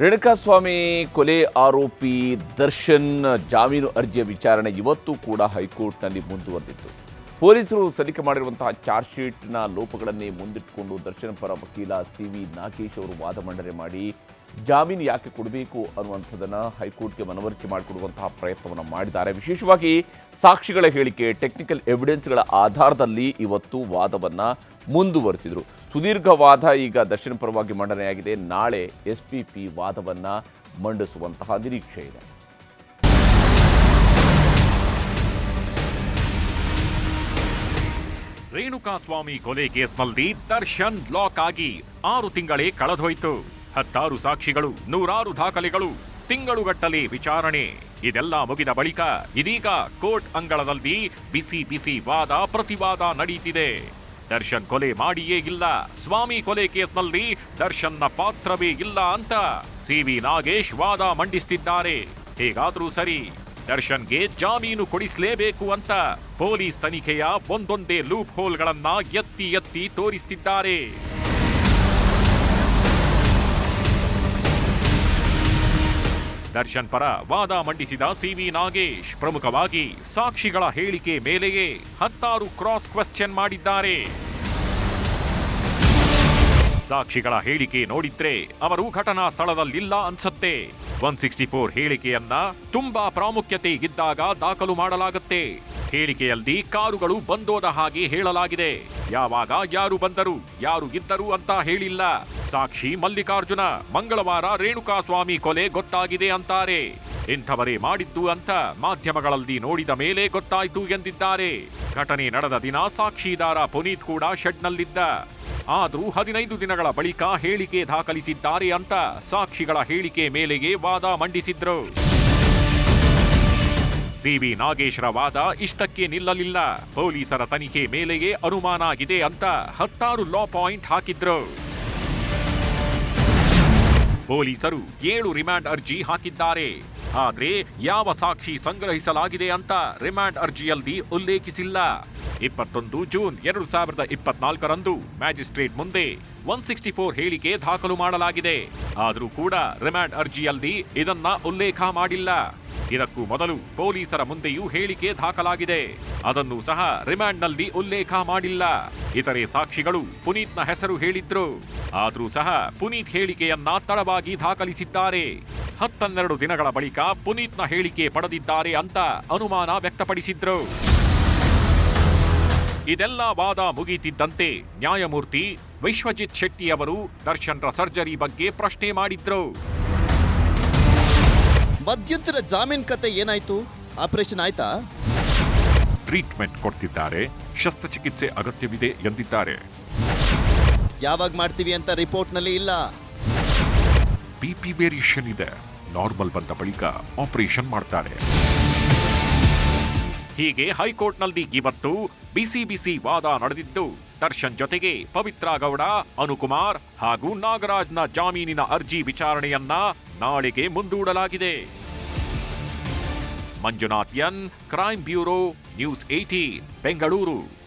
ರೇಣುಕಾಸ್ವಾಮಿ ಕೊಲೆ ಆರೋಪಿ ದರ್ಶನ್ ಜಾಮೀನು ಅರ್ಜಿಯ ವಿಚಾರಣೆ ಇವತ್ತು ಕೂಡ ಹೈಕೋರ್ಟ್ನಲ್ಲಿ ಮುಂದುವರೆದಿತ್ತು. ಪೊಲೀಸರು ಸಲ್ಲಿಕೆ ಮಾಡಿರುವಂತಹ ಚಾರ್ಜ್ ಶೀಟ್ನ ಲೋಪಗಳನ್ನೇ ಮುಂದಿಟ್ಟುಕೊಂಡು ದರ್ಶನ್ ಪರ ವಕೀಲ ಸಿ ವಿ ನಾಗೇಶ್ ಅವರು ವಾದ ಮಂಡನೆ ಮಾಡಿ ಜಾಮೀನು ಯಾಕೆ ಕೊಡಬೇಕು ಅನ್ನುವಂಥದ್ದನ್ನು ಹೈಕೋರ್ಟ್ಗೆ ಮನವರಿಕೆ ಮಾಡಿಕೊಡುವಂತಹ ಪ್ರಯತ್ನವನ್ನು ಮಾಡಿದ್ದಾರೆ. ವಿಶೇಷವಾಗಿ ಸಾಕ್ಷಿಗಳ ಹೇಳಿಕೆ ಟೆಕ್ನಿಕಲ್ ಎವಿಡೆನ್ಸ್ಗಳ ಆಧಾರದಲ್ಲಿ ಇವತ್ತು ವಾದವನ್ನು ಮುಂದುವರಿಸಿದರು. ಸುದೀರ್ಘ ವಾದ ಈಗ ದರ್ಶನ ಪರವಾಗಿ ಮಂಡನೆಯಾಗಿದೆ. ನಾಳೆ ಎಸ್ ಪಿ ಪಿ ವಾದವನ್ನು ಮಂಡಿಸುವಂತಹ ನಿರೀಕ್ಷೆ ಇದೆ. ರೇಣುಕಾಸ್ವಾಮಿ ಕೊಲೆ ಕೇಸ್ನಲ್ಲಿ ದರ್ಶನ್ ಲಾಕ್ ಆಗಿ ಆರು ತಿಂಗಳೇ ಕಳೆದೋಯ್ತು. ಹತ್ತಾರು ಸಾಕ್ಷಿಗಳು, ನೂರಾರು ದಾಖಲೆಗಳು, ತಿಂಗಳುಗಟ್ಟಲೆ ವಿಚಾರಣೆ. ಇದೆಲ್ಲ ಮುಗಿದ ಬಳಿಕ ಇದೀಗ ಕೋರ್ಟ್ ಅಂಗಳದಲ್ಲಿ ಬಿಸಿ ಬಿಸಿ ವಾದ, ಪ್ರತಿವಾದ ನಡೀತಿದೆ. ದರ್ಶನ್ ಕೊಲೆ ಮಾಡಿಯೇ ಇಲ್ಲ. ಸ್ವಾಮಿ ಕೊಲೆ ಕೇಸ್ನಲ್ಲಿ ದರ್ಶನ್ನ ಪಾತ್ರವೇ ಇಲ್ಲ ಅಂತ ಸಿ ವಿ ನಾಗೇಶ್ ವಾದ ಮಂಡಿಸ್ತಿದ್ದಾರೆ. ಹೇಗಾದ್ರೂ ಸರಿ, ದರ್ಶನ್ಗೆ ಜಾಮೀನು ಕೊಡಿಸಲೇಬೇಕು ಅಂತ ಪೊಲೀಸ್ ತನಿಖೆಯ ಒಂದೊಂದೇ ಲೂಪ್ ಹೋಲ್ಗಳನ್ನ ಎತ್ತಿ ಎತ್ತಿ ತೋರಿಸ್ತಿದ್ದಾರೆ. ದರ್ಶನ್ ಪರ ವಾದ ಮಂಡಿಸಿದ ಸಿವಿ ನಾಗೇಶ್. ಪ್ರಮುಖವಾಗಿ ಸಾಕ್ಷಿಗಳ ಹೇಳಿಕೆ ಮೇಲೆಯೇ ಹತ್ತಾರು ಕ್ರಾಸ್ ಕ್ವೆಶ್ಚನ್ ಮಾಡಿದ್ದಾರೆ. ಸಾಕ್ಷಿಗಳ ಹೇಳಿಕೆ ನೋಡಿದ್ರೆ ಅವರು ಘಟನಾ ಸ್ಥಳದಲ್ಲಿಲ್ಲ ಅನ್ಸತ್ತೆ. ಒನ್ ಸಿಕ್ಸ್ಟಿ ಫೋರ್ ಹೇಳಿಕೆಯನ್ನ ತುಂಬಾ ಪ್ರಾಮುಖ್ಯತೆ ಇದ್ದಾಗ ದಾಖಲು ಮಾಡಲಾಗುತ್ತೆ. ಹೇಳಿಕೆಯಲ್ಲಿ ಕಾರುಗಳು ಬಂದೋದ ಹಾಗೆ ಹೇಳಲಾಗಿದೆ. ಯಾವಾಗ ಯಾರು ಬಂದರು, ಯಾರು ಇದ್ದರು ಅಂತ ಹೇಳಿಲ್ಲ. ಸಾಕ್ಷಿ ಮಲ್ಲಿಕಾರ್ಜುನ. ಮಂಗಳವಾರ ರೇಣುಕಾಸ್ವಾಮಿ ಕೊಲೆ ಗೊತ್ತಾಗಿದೆ ಅಂತಾರೆ. ಇಂಥವರೇ ಮಾಡಿದ್ದು ಅಂತ ಮಾಧ್ಯಮಗಳಲ್ಲಿ ನೋಡಿದ ಮೇಲೆ ಗೊತ್ತಾಯಿತು ಎಂದಿದ್ದಾರೆ. ಘಟನೆ ನಡೆದ ದಿನ ಸಾಕ್ಷಿದಾರ ಪುನೀತ್ ಕೂಡ ಶೆಡ್ನಲ್ಲಿದ್ದ. ಆದರೂ ಹದಿನೈದು ದಿನಗಳ ಬಳಿಕ ಹೇಳಿಕೆ ದಾಖಲಿಸಿದ್ದಾರೆ ಅಂತ ಸಾಕ್ಷಿಗಳ ಹೇಳಿಕೆ ಮೇಲೆಯೇ ವಾದ ಮಂಡಿಸಿದ್ರು. ಸಿವಿ ನಾಗೇಶ್ರ ವಾದ ಇಷ್ಟಕ್ಕೆ ನಿಲ್ಲಲಿಲ್ಲ. ಪೊಲೀಸರ ತನಿಖೆ ಮೇಲೆಯೇ ಅನುಮಾನ ಆಗಿದೆ ಅಂತ ಹತ್ತಾರು ಲಾ ಪಾಯಿಂಟ್ ಹಾಕಿದ್ರು. ಪೊಲೀಸರು ಏಳು ರಿಮ್ಯಾಂಡ್ ಅರ್ಜಿ ಹಾಕಿದ್ದಾರೆ. ಆದರೆ ಯಾವ ಸಾಕ್ಷಿ ಸಂಗ್ರಹಿಸಲಾಗಿದೆ ಅಂತ ರಿಮ್ಯಾಂಡ್ ಅರ್ಜಿಯಲ್ಲಿ ಉಲ್ಲೇಖಿಸಿಲ್ಲ. ಇಪ್ಪತ್ತೊಂದು ಜೂನ್ ಎರಡು ಸಾವಿರದ ಇಪ್ಪತ್ನಾಲ್ಕರಂದು ಮ್ಯಾಜಿಸ್ಟ್ರೇಟ್ ಮುಂದೆ ಒನ್ ಸಿಕ್ಸ್ಟಿ ಫೋರ್ ಹೇಳಿಕೆ ದಾಖಲು ಮಾಡಲಾಗಿದೆ. ಆದರೂ ಕೂಡ ರಿಮ್ಯಾಂಡ್ ಅರ್ಜಿಯಲ್ಲಿ ಇದನ್ನ ಉಲ್ಲೇಖ ಮಾಡಿಲ್ಲ. ಇದಕ್ಕೂ ಮೊದಲು ಪೊಲೀಸರ ಮುಂದೆಯೂ ಹೇಳಿಕೆ ದಾಖಲಾಗಿದೆ. ಅದನ್ನು ಸಹ ರಿಮಾಂಡ್ನಲ್ಲಿ ಉಲ್ಲೇಖ ಮಾಡಿಲ್ಲ. ಇತರೆ ಸಾಕ್ಷಿಗಳು ಪುನೀತ್ನ ಹೆಸರು ಹೇಳಿದ್ರು. ಆದರೂ ಸಹ ಪುನೀತ್ ಹೇಳಿಕೆಯನ್ನ ತಡವಾಗಿ ದಾಖಲಿಸಿದ್ದಾರೆ. ಹತ್ತನ್ನೆರಡು ದಿನಗಳ ಬಳಿಕ ಪುನೀತ್ನ ಹೇಳಿಕೆ ಪಡೆದಿದ್ದಾರೆ ಅಂತ ಅನುಮಾನ ವ್ಯಕ್ತಪಡಿಸಿದ್ರು. ಇದೆಲ್ಲ ವಾದ ಮುಗೀತಿದ್ದಂತೆ ನ್ಯಾಯಮೂರ್ತಿ ವಿಶ್ವಜಿತ್ ಶೆಟ್ಟಿ ಅವರು ದರ್ಶನ್ರ ಸರ್ಜರಿ ಬಗ್ಗೆ ಪ್ರಶ್ನೆ ಮಾಡಿದ್ರು. ಮಧ್ಯಂತರ ಜಾಮೀನ್ ಕತೆ ಏನಾಯ್ತು? ಆಪರೇಷನ್ ಆಯ್ತಾ? ಟ್ರೀಟ್ಮೆಂಟ್ ಕೊಡ್ತಿದ್ದಾರೆ. ಶಸ್ತ್ರಚಿಕಿತ್ಸೆ ಅಗತ್ಯವಿದೆ ಎಂದಿದ್ದಾರೆ. ಯಾವಾಗ ಮಾಡ್ತೀವಿ ಅಂತ ರಿಪೋರ್ಟ್ನಲ್ಲಿ ಇಲ್ಲ. ಬಿಪಿ ವೇರಿಯೇಷನ್ ಇದೆ. ನಾರ್ಮಲ್ ಬಂದ ಬಳಿಕ ಆಪರೇಷನ್ ಮಾಡ್ತಾರೆ. ಹೀಗೆ ಹೈಕೋರ್ಟ್ನಲ್ಲಿ ಇವತ್ತು ಬಿಸಿ ಬಿಸಿ ವಾದ ನಡೆದಿದ್ದು. ದರ್ಶನ್ ಜೊತೆಗೆ ಪವಿತ್ರ ಗೌಡ, ಅನುಕುಮಾರ್ ಹಾಗೂ ನಾಗರಾಜ್ನ ಜಾಮೀನಿನ ಅರ್ಜಿ ವಿಚಾರಣೆಯನ್ನ ನಾಳೆಗೆ ಮುಂದೂಡಲಾಗಿದೆ. Manjunath N crime bureau, news eighteen Bengaluru.